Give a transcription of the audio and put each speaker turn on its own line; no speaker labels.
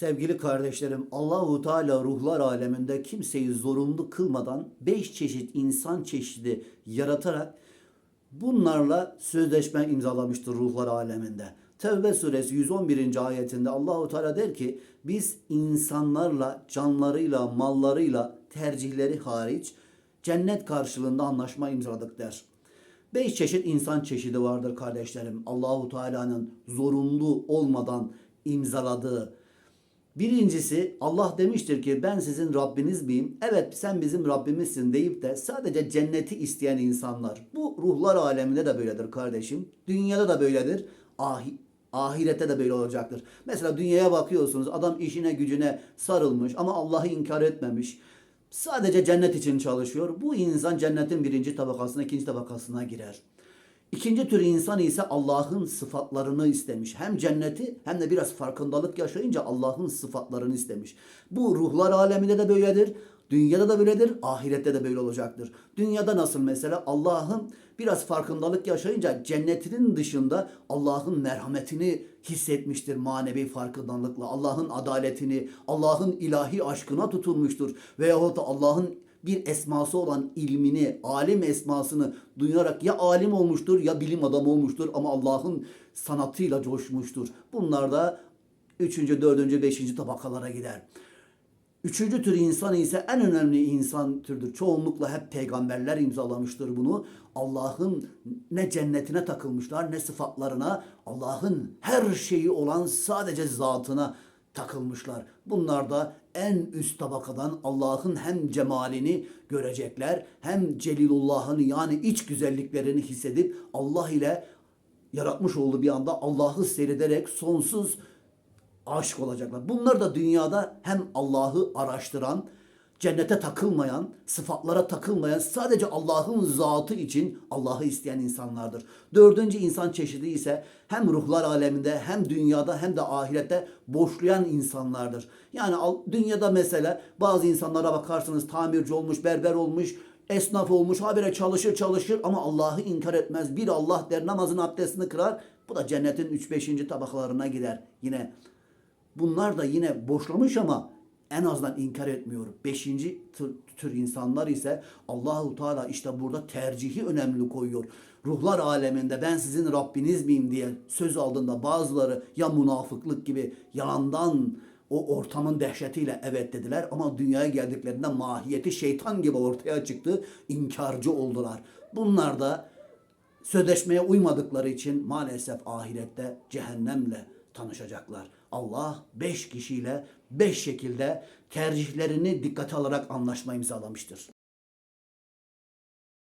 Sevgili kardeşlerim, Allahu Teala ruhlar aleminde kimseyi zorunlu kılmadan beş çeşit insan çeşidi yaratarak bunlarla sözleşme imzalamıştır ruhlar aleminde. Tevbe suresi 111. ayetinde Allahu Teala der ki biz insanlarla canlarıyla mallarıyla tercihleri hariç cennet karşılığında anlaşma imzaladık der. Beş çeşit insan çeşidi vardır kardeşlerim. Allahu Teala'nın zorunlu olmadan imzaladığı. Birincisi Allah demiştir ki ben sizin Rabbiniz miyim? Evet sen bizim Rabbimizsin deyip de sadece cenneti isteyen insanlar. Bu ruhlar aleminde de böyledir kardeşim. Dünyada da böyledir. Ahi, ahirette de böyle olacaktır. Mesela dünyaya bakıyorsunuz adam işine gücüne sarılmış ama Allah'ı inkar etmemiş. Sadece cennet için çalışıyor. Bu insan cennetin birinci tabakasına, ikinci tabakasına girer. İkinci tür insan ise Allah'ın sıfatlarını istemiş. Hem cenneti hem de biraz farkındalık yaşayınca Allah'ın sıfatlarını istemiş. Bu ruhlar aleminde de böyledir. Dünyada da böyledir, ahirette de böyle olacaktır. Dünyada nasıl mesela Allah'ın biraz farkındalık yaşayınca cennetinin dışında Allah'ın merhametini hissetmiştir manevi farkındalıkla. Allah'ın adaletini, Allah'ın ilahi aşkına tutulmuştur. Veyahut da Allah'ın bir esması olan ilmini, alim esmasını duyarak ya alim olmuştur ya bilim adamı olmuştur ama Allah'ın sanatıyla coşmuştur. Bunlar da üçüncü, dördüncü, beşinci tabakalara gider. Üçüncü tür insan ise en önemli insan türüdür. Çoğunlukla hep peygamberler imzalamıştır bunu. Allah'ın ne cennetine takılmışlar ne sıfatlarına, Allah'ın her şeyi olan sadece zatına takılmışlar. Bunlar da en üst tabakadan Allah'ın hem cemalini görecekler hem Celilullah'ın yani iç güzelliklerini hissedip Allah ile yaratmış olduğu bir anda Allah'ı seyrederek sonsuz aşık olacaklar. Bunlar da dünyada hem Allah'ı araştıran, cennete takılmayan, sıfatlara takılmayan, sadece Allah'ın zatı için Allah'ı isteyen insanlardır. Dördüncü insan çeşidi ise hem ruhlar aleminde hem dünyada hem de ahirette boşlayan insanlardır. Yani dünyada mesela bazı insanlara bakarsınız tamirci olmuş, berber olmuş, esnaf olmuş, habire çalışır çalışır ama Allah'ı inkar etmez. Bir Allah der namazın abdestini kırar. Bu da cennetin 3-5. tabakalarına gider. Yine Bunlar da yine boşlamış ama en azından inkar etmiyor. Beşinci tür, tür insanlar ise Allahu Teala işte burada tercihi önemli koyuyor. Ruhlar aleminde ben sizin Rabbiniz miyim diye söz aldığında bazıları ya münafıklık gibi yalandan o ortamın dehşetiyle evet dediler ama dünyaya geldiklerinde mahiyeti şeytan gibi ortaya çıktı. inkarcı oldular. Bunlar da sözleşmeye uymadıkları için maalesef ahirette cehennemle tanışacaklar. Allah beş kişiyle beş şekilde tercihlerini dikkate alarak anlaşma imzalamıştır.